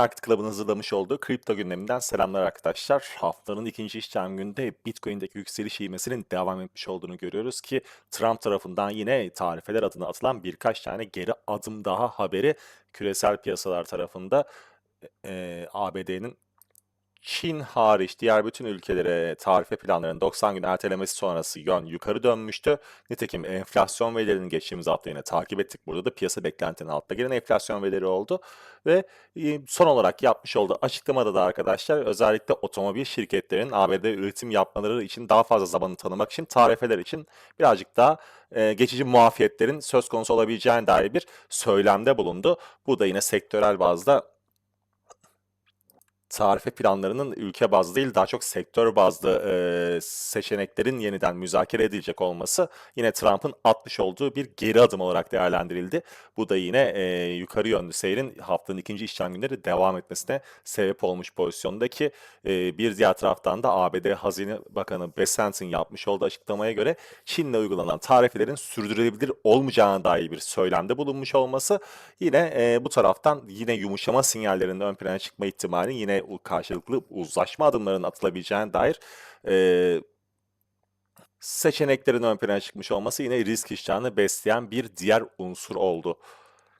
Market Club'ın hazırlamış olduğu kripto gündeminden selamlar arkadaşlar. Haftanın ikinci işlem gününde Bitcoin'deki yükseliş ivmesinin devam etmiş olduğunu görüyoruz ki Trump tarafından yine tarifeler adına atılan birkaç tane geri adım daha haberi küresel piyasalar tarafında e, ABD'nin Çin hariç diğer bütün ülkelere tarife planlarının 90 gün ertelemesi sonrası yön yukarı dönmüştü. Nitekim enflasyon verilerini geçtiğimiz hafta yine takip ettik. Burada da piyasa beklentinin altında gelen enflasyon verileri oldu. Ve e, son olarak yapmış olduğu açıklamada da arkadaşlar özellikle otomobil şirketlerinin ABD'de üretim yapmaları için daha fazla zamanı tanımak için tarifeler için birazcık daha e, geçici muafiyetlerin söz konusu olabileceğine dair bir söylemde bulundu. Bu da yine sektörel bazda tarife planlarının ülke bazlı değil daha çok sektör bazlı e, seçeneklerin yeniden müzakere edilecek olması yine Trump'ın atmış olduğu bir geri adım olarak değerlendirildi. Bu da yine e, yukarı yönlü seyrin haftanın ikinci işlem günleri devam etmesine sebep olmuş pozisyondaki e, bir diğer taraftan da ABD Hazine Bakanı Bessent'in yapmış olduğu açıklamaya göre Çin'le uygulanan tarifelerin sürdürülebilir olmayacağına dair bir söylemde bulunmuş olması yine e, bu taraftan yine yumuşama sinyallerinin ön plana çıkma ihtimali yine karşılıklı uzlaşma adımlarının atılabileceğine dair e, seçeneklerin ön plana çıkmış olması yine risk iştahını besleyen bir diğer unsur oldu.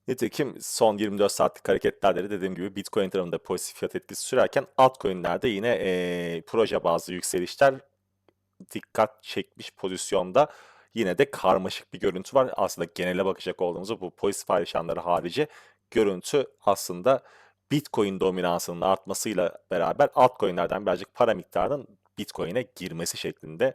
Nitekim son 24 saatlik hareketlerde de dediğim gibi Bitcoin tarafında pozitif fiyat etkisi sürerken altcoin'lerde yine e, proje bazlı yükselişler dikkat çekmiş pozisyonda yine de karmaşık bir görüntü var. Aslında genele bakacak olduğumuzda bu pozitif paylaşanları harici görüntü aslında Bitcoin dominansının artmasıyla beraber altcoin'lerden birazcık para miktarının Bitcoin'e girmesi şeklinde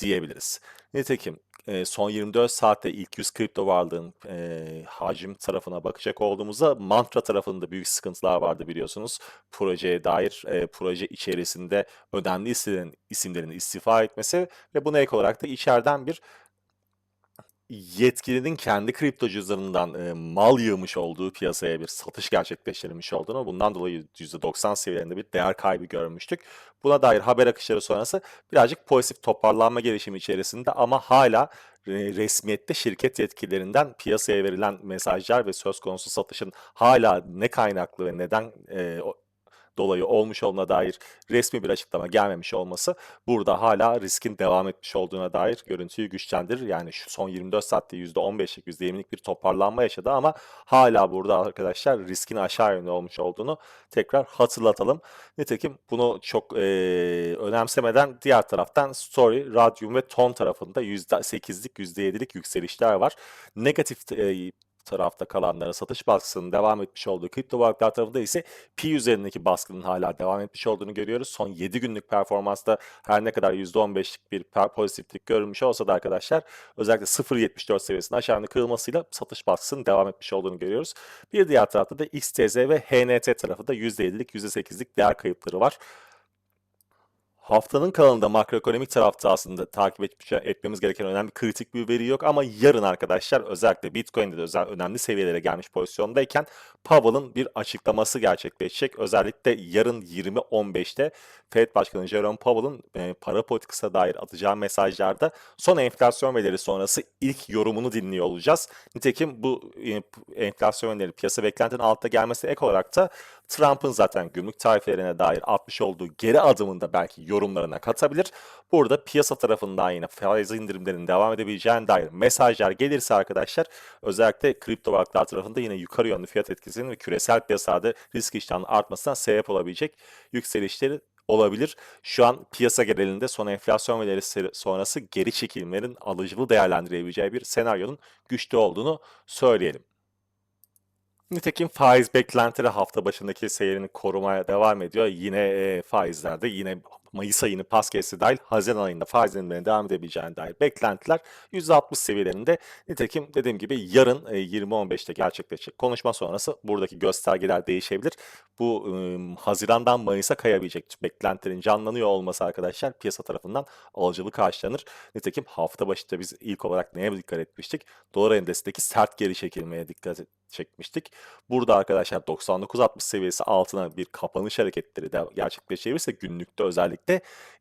diyebiliriz. Nitekim e, son 24 saatte ilk 100 kripto varlığın e, hacim tarafına bakacak olduğumuzda mantra tarafında büyük sıkıntılar vardı biliyorsunuz. Projeye dair e, proje içerisinde önemli isimlerin, isimlerin istifa etmesi ve buna ek olarak da içeriden bir yetkilinin kendi kripto cüzdanından e, mal yığmış olduğu piyasaya bir satış gerçekleştirilmiş olduğunu, bundan dolayı %90 seviyelerinde bir değer kaybı görmüştük. Buna dair haber akışları sonrası birazcık pozitif toparlanma gelişimi içerisinde ama hala resmiyette şirket yetkililerinden piyasaya verilen mesajlar ve söz konusu satışın hala ne kaynaklı ve neden e, dolayı olmuş olduğuna dair resmi bir açıklama gelmemiş olması burada hala riskin devam etmiş olduğuna dair görüntüyü güçlendirir. Yani şu son 24 saatte %15'lik %20'lik bir toparlanma yaşadı ama hala burada arkadaşlar riskin aşağı yönlü olmuş olduğunu tekrar hatırlatalım. Nitekim bunu çok e, önemsemeden diğer taraftan Story, Radium ve Ton tarafında %8'lik %7'lik yükselişler var. Negatif e, tarafta kalanlara satış baskısının devam etmiş olduğu kripto varlıklar tarafında ise P üzerindeki baskının hala devam etmiş olduğunu görüyoruz. Son 7 günlük performansta her ne kadar %15'lik bir pozitiflik görülmüş olsa da arkadaşlar özellikle 0.74 seviyesinin aşağıya kırılmasıyla satış baskısının devam etmiş olduğunu görüyoruz. Bir diğer tarafta da XTZ ve HNT tarafı da %7'lik %8'lik değer kayıpları var. Haftanın kalanında makroekonomik tarafta aslında takip etmemiz gereken önemli kritik bir veri yok ama yarın arkadaşlar özellikle Bitcoin'de de özel önemli seviyelere gelmiş pozisyondayken Powell'ın bir açıklaması gerçekleşecek. Özellikle yarın 20.15'te Fed Başkanı Jerome Powell'ın e, para politikasına dair atacağı mesajlarda son enflasyon verileri sonrası ilk yorumunu dinliyor olacağız. Nitekim bu e, enflasyon verileri piyasa beklentinin altta gelmesi ek olarak da Trump'ın zaten gümrük tarifelerine dair atmış olduğu geri adımında belki yorumlarına katabilir. Burada piyasa tarafından yine faiz indirimlerinin devam edebileceğine dair mesajlar gelirse arkadaşlar özellikle kripto varlıklar tarafında yine yukarı yönlü fiyat etkisinin ve küresel piyasada risk iştahının artmasına sebep olabilecek yükselişleri olabilir. Şu an piyasa genelinde son enflasyon verileri sonrası geri çekilmelerin alıcılı değerlendirebileceği bir senaryonun güçlü olduğunu söyleyelim. Nitekim faiz beklentileri hafta başındaki seyrini korumaya devam ediyor. Yine e, faizlerde yine Mayıs ayını pas kesti dahil Haziran ayında faiz indirimlerine devam edebileceğine dair beklentiler %60 seviyelerinde. Nitekim dediğim gibi yarın e, 20.15'te gerçekleşecek konuşma sonrası buradaki göstergeler değişebilir. Bu e, Haziran'dan Mayıs'a kayabilecek beklentilerin canlanıyor olması arkadaşlar piyasa tarafından alıcılı karşılanır. Nitekim hafta başında biz ilk olarak neye dikkat etmiştik? Dolar endeksindeki sert geri çekilmeye dikkat çekmiştik. Burada arkadaşlar 99.60 seviyesi altına bir kapanış hareketleri de gerçekleşebilirse günlükte özellikle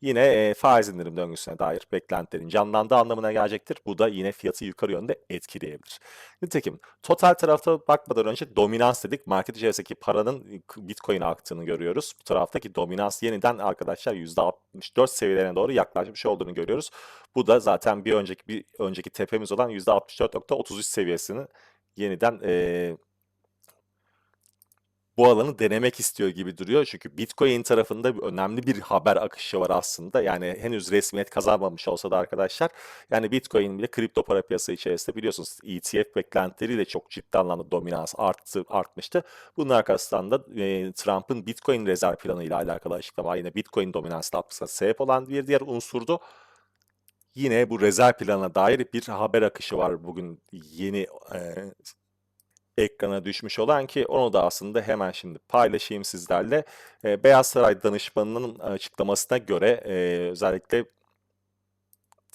yine e, faiz indirim döngüsüne dair beklentilerin canlandığı anlamına gelecektir. Bu da yine fiyatı yukarı yönde etkileyebilir. Nitekim total tarafta bakmadan önce dominans dedik. Market içerisindeki paranın Bitcoin'e aktığını görüyoruz. Bu taraftaki dominans yeniden arkadaşlar %64 seviyelerine doğru yaklaşmış olduğunu görüyoruz. Bu da zaten bir önceki bir önceki tepemiz olan %64.33 seviyesini yeniden eee bu alanı denemek istiyor gibi duruyor. Çünkü Bitcoin tarafında önemli bir haber akışı var aslında. Yani henüz resmiyet kazanmamış olsa da arkadaşlar. Yani Bitcoin bile kripto para piyasası içerisinde biliyorsunuz ETF beklentileriyle çok ciddi anlamda dominans arttı, artmıştı. Bunun arkasından da e, Trump'ın Bitcoin rezerv planı ile alakalı açıklama yine Bitcoin dominansını artmasına sebep olan bir diğer unsurdu. Yine bu rezerv planına dair bir haber akışı var bugün yeni e, ekrana düşmüş olan ki onu da aslında hemen şimdi paylaşayım sizlerle. E, Beyaz Saray danışmanının açıklamasına göre e, özellikle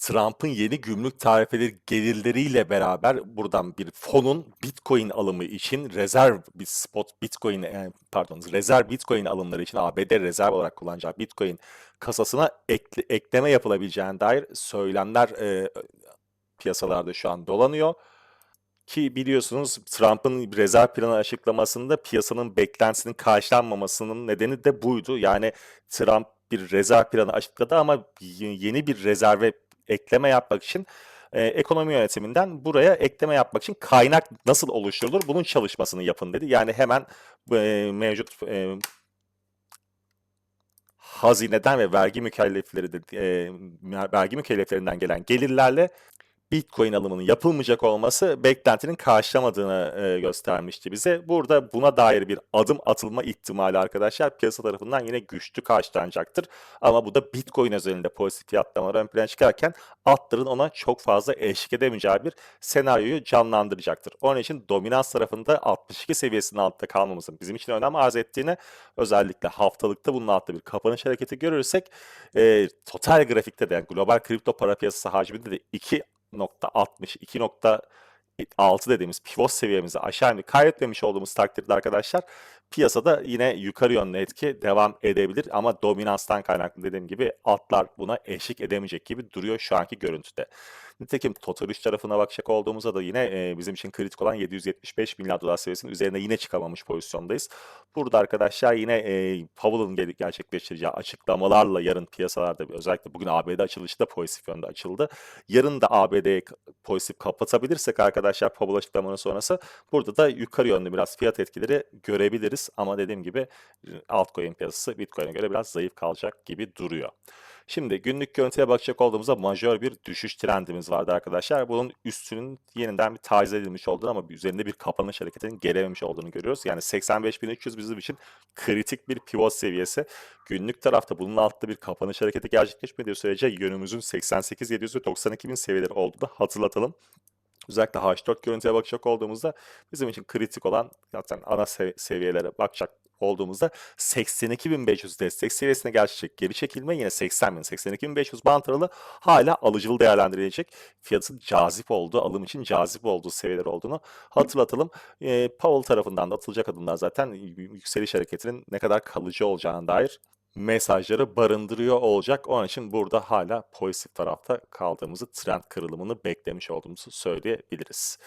Trump'ın yeni gümrük tarifeleri gelirleriyle beraber buradan bir fonun Bitcoin alımı için rezerv bir spot Bitcoin yani pardon rezerv Bitcoin alımları için ABD rezerv olarak kullanacağı Bitcoin kasasına ekle, ekleme yapılabileceğine dair söylemler e, piyasalarda şu an dolanıyor. Ki biliyorsunuz Trump'ın rezerv planı açıklamasında piyasanın beklentisinin karşılanmamasının nedeni de buydu. Yani Trump bir rezerv planı açıkladı ama yeni bir rezerve ekleme yapmak için e, ekonomi yönetiminden buraya ekleme yapmak için kaynak nasıl oluşturulur bunun çalışmasını yapın dedi. Yani hemen e, mevcut e, hazineden ve vergi mükellefleri de, e, vergi mükelleflerinden gelen gelirlerle Bitcoin alımının yapılmayacak olması beklentinin karşılamadığını e, göstermişti bize. Burada buna dair bir adım atılma ihtimali arkadaşlar piyasa tarafından yine güçlü karşılanacaktır. Ama bu da Bitcoin özelinde pozitif fiyatlamalar ön plana çıkarken altların ona çok fazla eşlik edemeyeceği bir senaryoyu canlandıracaktır. Onun için dominans tarafında 62 seviyesinin altında kalmamızın bizim için önem arz ettiğini özellikle haftalıkta bunun altında bir kapanış hareketi görürsek e, total grafikte de yani global kripto para piyasası hacminde de 2 2.6 dediğimiz pivot seviyemizi aşağı inip kaybetmemiş olduğumuz takdirde arkadaşlar piyasada yine yukarı yönlü etki devam edebilir ama dominanstan kaynaklı dediğim gibi altlar buna eşlik edemeyecek gibi duruyor şu anki görüntüde. Nitekim Total 3 tarafına bakacak olduğumuzda da yine e, bizim için kritik olan 775 milyar dolar seviyesinin üzerine yine çıkamamış pozisyondayız. Burada arkadaşlar yine e, Powell'ın gerçekleştireceği açıklamalarla yarın piyasalarda özellikle bugün ABD açılışı da pozitif yönde açıldı. Yarın da ABD'ye pozitif kapatabilirsek arkadaşlar Powell açıklamanın sonrası burada da yukarı yönlü biraz fiyat etkileri görebiliriz. Ama dediğim gibi altcoin piyasası Bitcoin'e göre biraz zayıf kalacak gibi duruyor. Şimdi günlük görüntüye bakacak olduğumuzda majör bir düşüş trendimiz vardı arkadaşlar. Bunun üstünün yeniden bir taciz edilmiş olduğunu ama üzerinde bir kapanış hareketinin gelememiş olduğunu görüyoruz. Yani 85.300 bizim için kritik bir pivot seviyesi. Günlük tarafta bunun altında bir kapanış hareketi gerçekleşmediği sürece yönümüzün 88.700 ve 92.000 seviyeleri olduğunu hatırlatalım. Özellikle H4 görüntüye bakacak olduğumuzda bizim için kritik olan zaten ana sev seviyelere bakacak olduğumuzda 82.500 destek seviyesine gerçekleşecek geri çekilme yine 80.000 82.500 bant aralığı hala alıcılı değerlendirilecek fiyatın cazip olduğu alım için cazip olduğu seviyeler olduğunu hatırlatalım. E, Powell tarafından da atılacak adımlar zaten yükseliş hareketinin ne kadar kalıcı olacağına dair mesajları barındırıyor olacak. Onun için burada hala pozitif tarafta kaldığımızı, trend kırılımını beklemiş olduğumuzu söyleyebiliriz.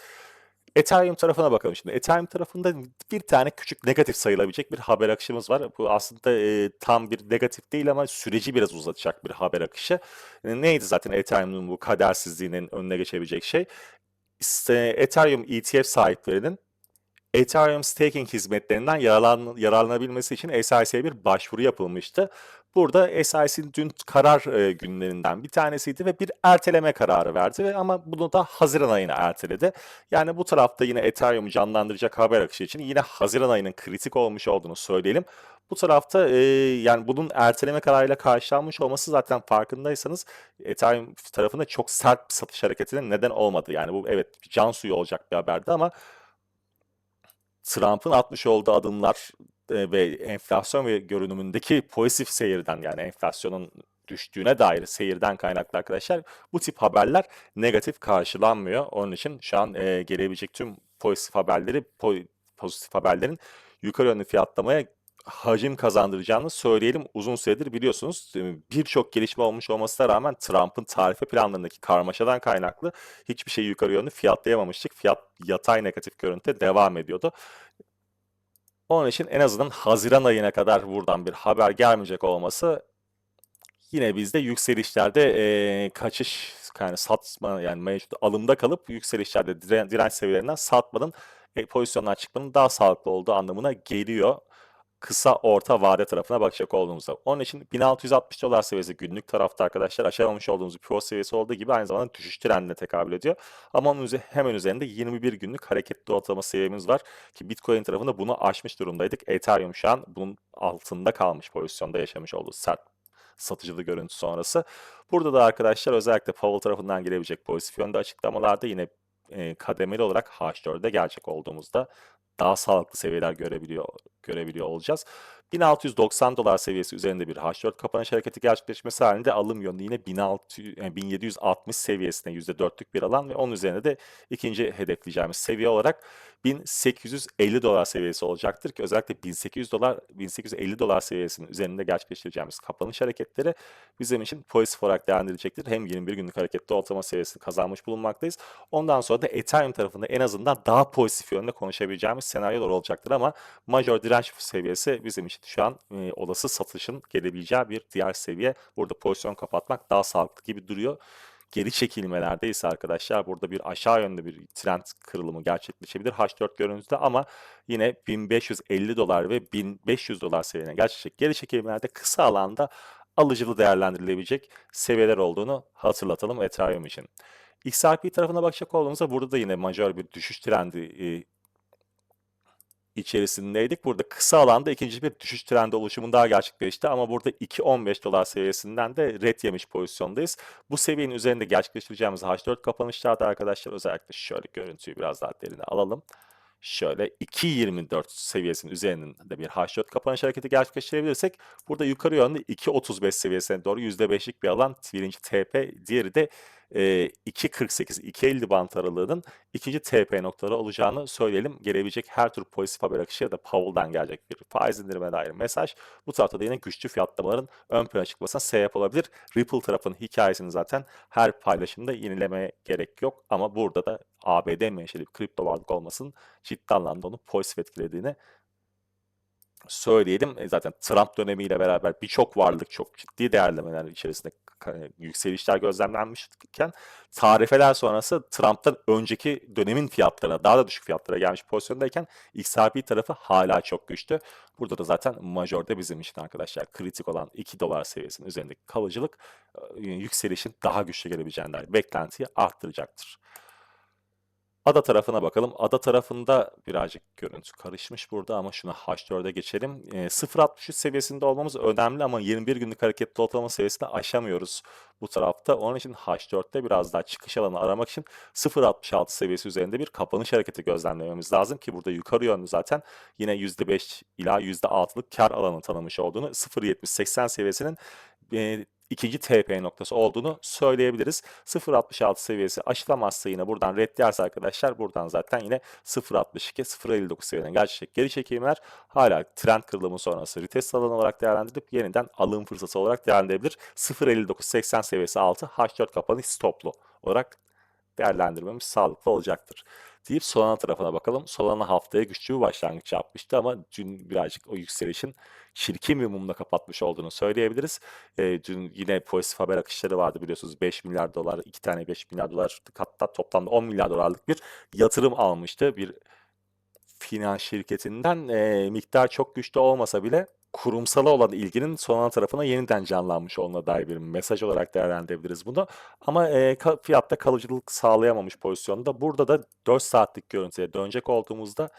Ethereum tarafına bakalım şimdi. Ethereum tarafında bir tane küçük negatif sayılabilecek bir haber akışımız var. Bu aslında e, tam bir negatif değil ama süreci biraz uzatacak bir haber akışı. E, neydi zaten Ethereum'un bu kadersizliğinin önüne geçebilecek şey? İşte Ethereum ETF sahiplerinin Ethereum staking hizmetlerinden yararlan, yararlanabilmesi için SIC'ye bir başvuru yapılmıştı. Burada SIC'nin dün karar e, günlerinden bir tanesiydi ve bir erteleme kararı verdi ve ama bunu da Haziran ayına erteledi. Yani bu tarafta yine Ethereum'u canlandıracak haber akışı için yine Haziran ayının kritik olmuş olduğunu söyleyelim. Bu tarafta e, yani bunun erteleme kararıyla karşılanmış olması zaten farkındaysanız Ethereum tarafında çok sert bir satış hareketine neden olmadı. Yani bu evet can suyu olacak bir haberdi ama Trump'ın atmış olduğu adımlar e, ve enflasyon ve görünümündeki pozitif seyirden yani enflasyonun düştüğüne dair seyirden kaynaklı arkadaşlar bu tip haberler negatif karşılanmıyor. Onun için şu an e, gelebilecek tüm pozitif haberleri po- pozitif haberlerin yukarı yönlü fiyatlamaya hacim kazandıracağını söyleyelim. Uzun süredir biliyorsunuz e, birçok gelişme olmuş olmasına rağmen Trump'ın tarife planlarındaki karmaşadan kaynaklı hiçbir şeyi yukarı yönlü fiyatlayamamıştık. Fiyat yatay negatif görüntüde devam ediyordu. Onun için en azından Haziran ayına kadar buradan bir haber gelmeyecek olması yine bizde yükselişlerde eee, kaçış yani satma yani mevcut alımda kalıp yükselişlerde diren, direnç seviyelerinden satmanın e, pozisyondan çıkmanın daha sağlıklı olduğu anlamına geliyor. Kısa orta vade tarafına bakacak olduğumuzda. Onun için 1660 dolar seviyesi günlük tarafta arkadaşlar aşamamış olduğumuz pivot seviyesi olduğu gibi aynı zamanda düşüş trendine tekabül ediyor. Ama onun üze- hemen üzerinde 21 günlük hareketli ortalama seviyemiz var ki Bitcoin tarafında bunu aşmış durumdaydık. Ethereum şu an bunun altında kalmış pozisyonda yaşamış olduğu sert satıcılı görüntü sonrası. Burada da arkadaşlar özellikle Powell tarafından gelebilecek pozitif yönde açıklamalarda yine e, kademeli olarak H4'e gelecek olduğumuzda daha sağlıklı seviyeler görebiliyor görebiliyor olacağız. 1690 dolar seviyesi üzerinde bir H4 kapanış hareketi gerçekleşmesi halinde alım yönü yine 1600, yani 1760 seviyesine %4'lük bir alan ve onun üzerine de ikinci hedefleyeceğimiz seviye olarak 1850 dolar seviyesi olacaktır ki özellikle 1800 dolar 1850 dolar seviyesinin üzerinde gerçekleştireceğimiz kapanış hareketleri bizim için pozitif olarak değerlendirilecektir. Hem 21 günlük hareketli ortalama seviyesini kazanmış bulunmaktayız. Ondan sonra da Ethereum tarafında en azından daha pozitif yönde konuşabileceğimiz senaryolar olacaktır ama major direnç seviyesi bizim için şu an e, olası satışın gelebileceği bir diğer seviye. Burada pozisyon kapatmak daha sağlıklı gibi duruyor. Geri çekilmelerde ise arkadaşlar burada bir aşağı yönde bir trend kırılımı gerçekleşebilir H4 görüntüde ama yine 1550 dolar ve 1500 dolar seviyene gerçekleşecek geri çekilmelerde kısa alanda alıcılı değerlendirilebilecek seviyeler olduğunu hatırlatalım Ethereum için. XRP tarafına bakacak olduğumuzda burada da yine majör bir düşüş trendi içerisindeydik. Burada kısa alanda ikinci bir düşüş trendi oluşumu daha gerçekleşti ama burada 2.15 dolar seviyesinden de ret yemiş pozisyondayız. Bu seviyenin üzerinde gerçekleştireceğimiz H4 kapanışlarda arkadaşlar özellikle şöyle görüntüyü biraz daha derine alalım. Şöyle 2.24 seviyesinin üzerinde bir H4 kapanış hareketi gerçekleştirebilirsek burada yukarı yönde 2.35 seviyesine doğru %5'lik bir alan birinci TP diğeri de e, 2.48 2.50 bant aralığının ikinci TP noktaları olacağını söyleyelim. Gelebilecek her tür pozitif haber akışı ya da Powell'dan gelecek bir faiz indirime dair mesaj bu tarafta da yine güçlü fiyatlamaların ön plana çıkmasına sebep olabilir. Ripple tarafının hikayesini zaten her paylaşımda yenilemeye gerek yok ama burada da ABD menşeli kripto varlık olmasının ciddi anlamda onu pozitif etkilediğini söyleyelim. E, Zaten Trump dönemiyle beraber birçok varlık çok ciddi değerlemeler içerisinde yükselişler gözlemlenmişken tarifeler sonrası Trump'tan önceki dönemin fiyatlarına daha da düşük fiyatlara gelmiş pozisyondayken XRP tarafı hala çok güçlü. Burada da zaten majörde bizim için arkadaşlar kritik olan 2 dolar seviyesinin üzerindeki kalıcılık yükselişin daha güçlü gelebileceğine dair beklentiyi arttıracaktır. Ada tarafına bakalım. Ada tarafında birazcık görüntü karışmış burada ama şuna H4'e geçelim. E, 0.63 seviyesinde olmamız önemli ama 21 günlük hareketli ortalama seviyesini aşamıyoruz bu tarafta. Onun için H4'te biraz daha çıkış alanı aramak için 0.66 seviyesi üzerinde bir kapanış hareketi gözlemlememiz lazım ki burada yukarı yönlü zaten yine %5 ila %6'lık kar alanı tanımış olduğunu 0.70-80 seviyesinin e, ikinci TP noktası olduğunu söyleyebiliriz. 0.66 seviyesi aşılamazsa yine buradan redlerse arkadaşlar buradan zaten yine 0.62 0.59 seviyeden gerçekleşecek geri çekimler hala trend kırılımı sonrası retest alanı olarak değerlendirilip yeniden alım fırsatı olarak değerlendirilebilir. 0.59-80 seviyesi altı H4 kapanış stoplu olarak değerlendirmemiz sağlıklı olacaktır. Deyip Solana tarafına bakalım. Solana haftaya güçlü bir başlangıç yapmıştı ama dün birazcık o yükselişin çirkin bir mumla kapatmış olduğunu söyleyebiliriz. E, dün yine pozitif haber akışları vardı biliyorsunuz 5 milyar dolar, 2 tane 5 milyar dolar hatta toplamda 10 milyar dolarlık bir yatırım almıştı. Bir finans şirketinden e, miktar çok güçlü olmasa bile kurumsala olan ilginin Solana tarafına yeniden canlanmış olduğuna dair bir mesaj olarak değerlendirebiliriz bunu. Ama e, fiyatta kalıcılık sağlayamamış pozisyonda. Burada da 4 saatlik görüntüye dönecek olduğumuzda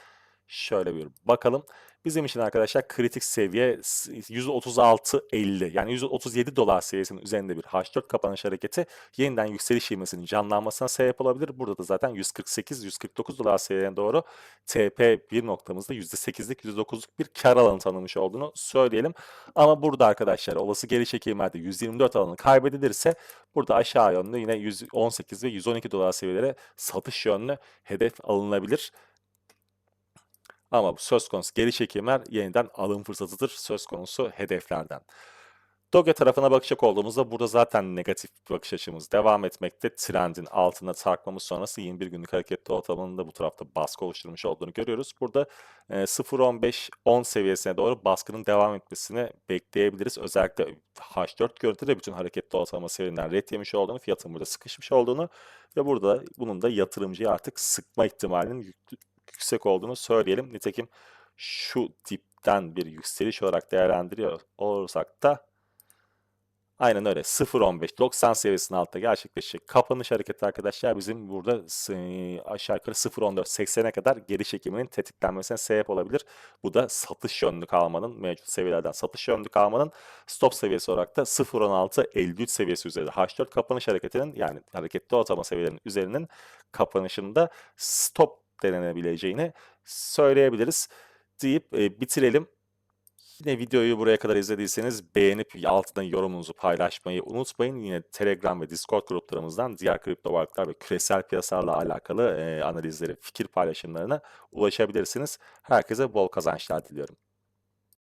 şöyle bir bakalım. Bizim için arkadaşlar kritik seviye s- 136.50 yani 137 dolar seviyesinin üzerinde bir H4 kapanış hareketi yeniden yükseliş ivmesinin canlanmasına sebep olabilir. Burada da zaten 148-149 dolar seviyene doğru TP1 noktamızda %8'lik %9'luk bir kar alanı tanımış olduğunu söyleyelim. Ama burada arkadaşlar olası geri çekilmelerde 124 alanı kaybedilirse burada aşağı yönlü yine 118 ve 112 dolar seviyelere satış yönlü hedef alınabilir Ama bu söz konusu geri çekimler yeniden alım fırsatıdır söz konusu hedeflerden. Doge tarafına bakacak olduğumuzda burada zaten negatif bir bakış açımız devam etmekte. Trendin altına sarkmamız sonrası 21 günlük hareketli ortalamanın da bu tarafta baskı oluşturmuş olduğunu görüyoruz. Burada e, 0.15-10 seviyesine doğru baskının devam etmesini bekleyebiliriz. Özellikle H4 görüntüde bütün hareketli ortalama seviyelerinden ret yemiş olduğunu, fiyatın burada sıkışmış olduğunu ve burada bunun da yatırımcıyı artık sıkma ihtimalinin yüksek olduğunu söyleyelim. Nitekim şu dipten bir yükseliş olarak değerlendiriyor olursak da Aynen öyle. 0.15 90 seviyesinin altta gerçekleşecek. Kapanış hareketi arkadaşlar bizim burada aşağı yukarı 0.14 80'e kadar geri çekiminin tetiklenmesine sebep olabilir. Bu da satış yönlü kalmanın mevcut seviyelerden satış yönlü kalmanın stop seviyesi olarak da 0.16 53 seviyesi üzerinde H4 kapanış hareketinin yani hareketli ortalama seviyelerinin üzerinin kapanışında stop denenebileceğini söyleyebiliriz deyip e, bitirelim. Yine videoyu buraya kadar izlediyseniz beğenip altına yorumunuzu paylaşmayı unutmayın. Yine Telegram ve Discord gruplarımızdan diğer kripto varlıklar ve küresel piyasalarla alakalı e, analizleri, fikir paylaşımlarına ulaşabilirsiniz. Herkese bol kazançlar diliyorum.